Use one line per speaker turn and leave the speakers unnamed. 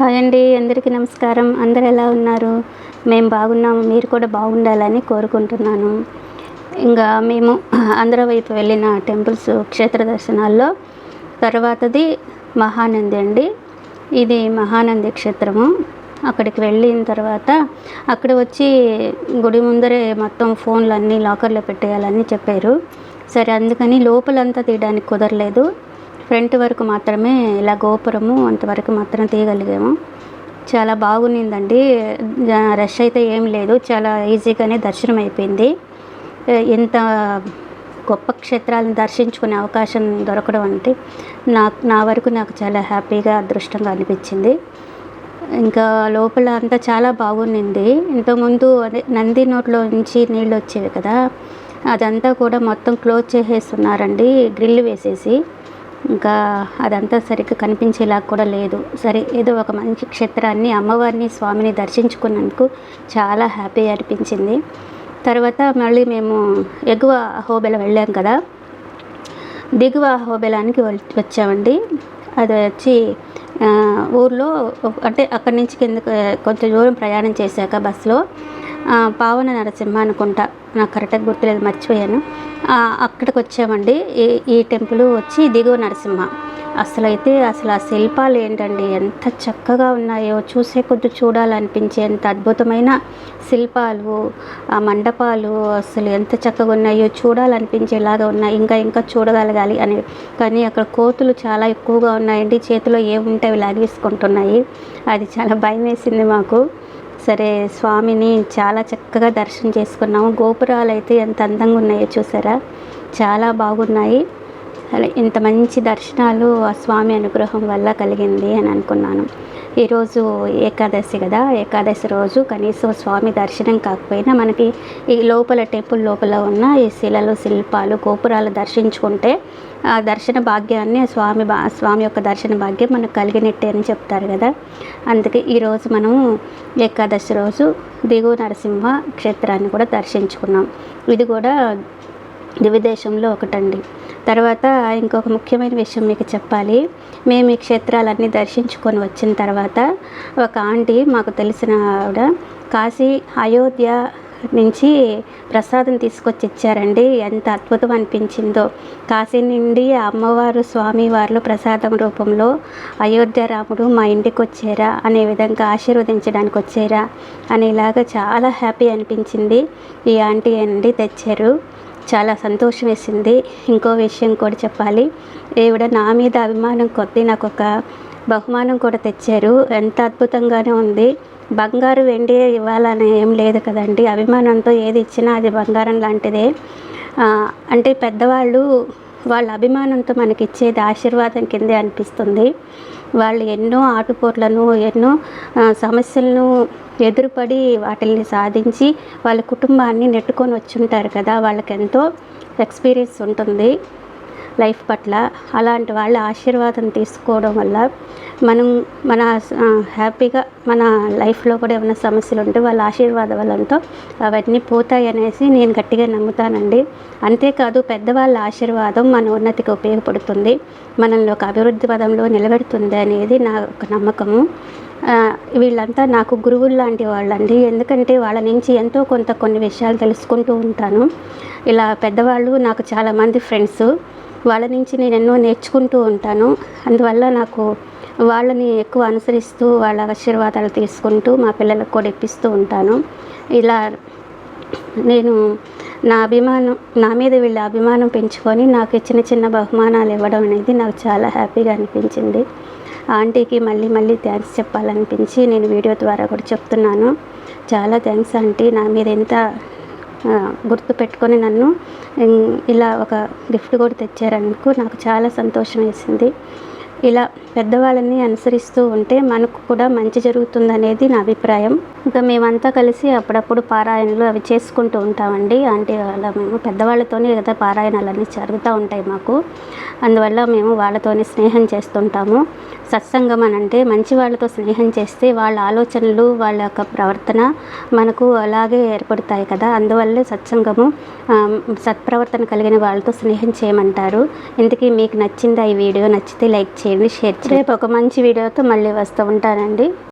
Hi అండి అందరికీ నమస్కారం. అందరు ఎలా ఉన్నారు? మేము బాగున్నాము మీరు కూడా బాగుండాలని కోరుకుంటున్నాను. ఇంకా మేము ఆంధ్ర వైపు వెళ్ళిన టెంపుల్స్ క్షేత్ర దర్శనాల్లో తర్వాతది మహానంది అండి. ఇది మహానంది క్షేత్రము. అక్కడికి వెళ్ళిన తర్వాత అక్కడ వచ్చి గుడి ముందరే మొత్తం ఫోన్లు అన్నీ లాకర్లో పెట్టేయాలని చెప్పారు. సరే అందుకని లోపలంతా తీయడానికి కుదరలేదు. ఫ్రంట్ వరకు మాత్రమే ఇలా గోపురము అంతవరకు మాత్రం తీయగలిగాము. చాలా బాగుండిందండి. రష్ అయితే ఏం లేదు. చాలా ఈజీగానే దర్శనం అయిపోయింది. ఇంత ఎంత గొప్ప క్షేత్రాలను దర్శించుకునే అవకాశం దొరకడం అంటే నాకు నా వరకు నాకు చాలా హ్యాపీగా అదృష్టంగా అనిపించింది. ఇంకా లోపల అంతా చాలా బాగుండింది. ఇంతకుముందు అదే నంది నోట్లో నుంచి నీళ్ళు వచ్చేవి కదా అదంతా కూడా మొత్తం క్లోజ్ చేసేస్తున్నారండి. గ్రిల్ వేసేసి. ఇంకా అదంతా సరిగ్గా కనిపించేలా కూడా లేదు. సరే ఏదో ఒక మంచి క్షేత్రాన్ని అమ్మవారిని స్వామిని దర్శించుకున్నందుకు చాలా హ్యాపీ అనిపించింది. తర్వాత మళ్ళీ మేము ఎగువ అహోబెల వెళ్ళాం కదా. దిగువ అహోబెలానికి వచ్చామండి. అది వచ్చి ఊర్లో అంటే అక్కడి నుంచి కిందకి కొంచెం దూరం ప్రయాణం చేశాక బస్సులో పావన నరసింహ అనుకుంటా. నాకు కరెక్ట్గా గుర్తులేదు మర్చిపోయాను. అక్కడికి వచ్చామండి. ఈ ఈ టెంపుల్ వచ్చి దిగువ నరసింహ. అసలు అయితే అసలు ఆ శిల్పాలు ఏంటండి? ఎంత చక్కగా ఉన్నాయో. చూసే కొద్ది చూడాలనిపించే ఎంత అద్భుతమైన శిల్పాలు ఆ మండపాలు అసలు ఎంత చక్కగా ఉన్నాయో చూడాలనిపించేలాగా ఉన్నాయి. ఇంకా ఇంకా చూడగలగాలి అని. కానీ అక్కడ కోతులు చాలా ఎక్కువగా ఉన్నాయండి. చేతిలో ఏముంటే అవి లాగేసుకుంటున్నాయి. అది చాలా భయం వేసింది మాకు. సరే స్వామిని చాలా చక్కగా దర్శనం చేసుకున్నాము. గోపురాలు అయితే ఎంత అందంగా ఉన్నాయో చూసారా? చాలా బాగున్నాయి. అలా ఇంత మంచి దర్శనాలు ఆ స్వామి అనుగ్రహం వల్ల కలిగింది అని అనుకున్నాను. ఈరోజు ఏకాదశి కదా ఏకాదశి రోజు కనీసం స్వామి దర్శనం కాకపోయినా మనకి ఈ లోపల టెంపుల్ లోపల ఉన్న ఈ శిలలు శిల్పాలు గోపురాలు దర్శించుకుంటే ఆ దర్శన భాగ్యాన్ని స్వామి బా స్వామి యొక్క దర్శన భాగ్యం మనకు కలిగినట్టే అని చెప్తారు కదా. అందుకే ఈరోజు మనం ఏకాదశి రోజు దిగువ నరసింహ క్షేత్రాన్ని కూడా దర్శించుకున్నాం. ఇది కూడా దివిదేశంలో ఒకటండి. తర్వాత ఇంకొక ముఖ్యమైన విషయం మీకు చెప్పాలి. మేము ఈ క్షేత్రాలన్నీ దర్శించుకొని వచ్చిన తర్వాత ఒక ఆంటీ మాకు తెలిసిన ఆవిడ కాశీ అయోధ్య నుంచి ప్రసాదం తీసుకొచ్చి ఇచ్చారండి. ఎంత అద్భుతం అనిపించిందో. కాశీ నుండి అమ్మవారు స్వామివార్లు ప్రసాదం రూపంలో అయోధ్య రాముడు మా ఇంటికి వచ్చారా? అనే విధంగా ఆశీర్వదించడానికి వచ్చారా? అనేలాగా చాలా హ్యాపీ అనిపించింది. ఈ ఆంటీ అండి తెచ్చారు. చాలా సంతోషం వేసింది. ఇంకో విషయం కూడా చెప్పాలి. ఈవిడ నా మీద అభిమానం కొద్దీ నాకు ఒక బహుమానం కూడా తెచ్చారు. ఎంత అద్భుతంగానే ఉంది. బంగారు వెండి ఇవ్వాలని ఏం లేదు కదండి. అభిమానంతో ఏది ఇచ్చినా అది బంగారం లాంటిదే. అంటే పెద్దవాళ్ళు వాళ్ళ అభిమానంతో మనకి ఇచ్చేది ఆశీర్వాదం కిందే అనిపిస్తుంది. వాళ్ళు ఎన్నో ఆటుపోట్లను ఎన్నో సమస్యలను ఎదురుపడి వాటిల్ని సాధించి వాళ్ళ కుటుంబాన్ని నెట్టుకొని వచ్చుంటారు కదా. వాళ్ళకెంతో ఎక్స్పీరియన్స్ ఉంటుంది. లైఫ్ పట్ల అలాంటి వాళ్ళ ఆశీర్వాదం తీసుకోవడం వల్ల మనం మన హ్యాపీగా మన లైఫ్లో కూడా ఏమైనా సమస్యలు ఉంటే వాళ్ళ ఆశీర్వాద వల్లంతో అవన్నీ పోతాయి అనేసి నేను గట్టిగా నమ్ముతానండి. అంతేకాదు పెద్దవాళ్ళ ఆశీర్వాదం మన ఉన్నతికి ఉపయోగపడుతుంది. మనల్ని ఒక అభివృద్ధి పదంలో నిలబెడుతుంది అనేది నా ఒక నమ్మకము. వీళ్ళంతా నాకు గురువులు లాంటి వాళ్ళండి. ఎందుకంటే వాళ్ళ నుంచి ఎంతో కొంత కొన్ని విషయాలు తెలుసుకుంటూ ఉంటాను. ఇలా పెద్దవాళ్ళు నాకు చాలామంది ఫ్రెండ్స్. వాళ్ళ నుంచి నేను ఎన్నో నేర్చుకుంటూ ఉంటాను. అందువల్ల నాకు వాళ్ళని ఎక్కువ అనుసరిస్తూ వాళ్ళ ఆశీర్వాదాలు తీసుకుంటూ మా పిల్లలకు కూడా ఇప్పిస్తూ ఉంటాను. ఇలా నేను నా అభిమానం నా మీద వీళ్ళ అభిమానం పెంచుకొని నాకు చిన్న చిన్న బహుమానాలు ఇవ్వడం అనేది నాకు చాలా హ్యాపీగా అనిపించింది. ఆంటీకి మళ్ళీ మళ్ళీ థ్యాంక్స్ చెప్పాలనిపించి నేను వీడియో ద్వారా కూడా చెప్తున్నాను. చాలా థ్యాంక్స్ ఆంటీ. నా మీద ఎంత గుర్తు పెట్టుకొని నన్ను ఇలా ఒక గిఫ్ట్ కూడా తెచ్చారనుకో నాకు చాలా సంతోషం వేసింది. ఇలా పెద్దవాళ్ళని అనుసరిస్తూ ఉంటే మనకు కూడా మంచి జరుగుతుందనేది నా అభిప్రాయం. ఇంకా మేమంతా కలిసి అప్పుడప్పుడు పారాయణలు అవి చేసుకుంటూ ఉంటామండి. అంటే వాళ్ళ మేము పెద్దవాళ్ళతోనే కదా పారాయణాలన్నీ జరుగుతూ ఉంటాయి మాకు. అందువల్ల మేము వాళ్ళతోనే స్నేహం చేస్తుంటాము. సత్సంగం అని అంటే మంచి వాళ్ళతో స్నేహం చేస్తే వాళ్ళ ఆలోచనలు వాళ్ళ యొక్క ప్రవర్తన మనకు అలాగే ఏర్పడతాయి కదా. అందువల్లే సత్సంగము సత్ప్రవర్తన కలిగిన వాళ్ళతో స్నేహం చేయమంటారు. ఇంతకీ మీకు నచ్చిందా ఈ వీడియో? నచ్చితే లైక్ చేయండి. చేయండి షేర్ చేయండి. రేపు ఒక మంచి వీడియోతో మళ్ళీ వస్తూ ఉంటానండి.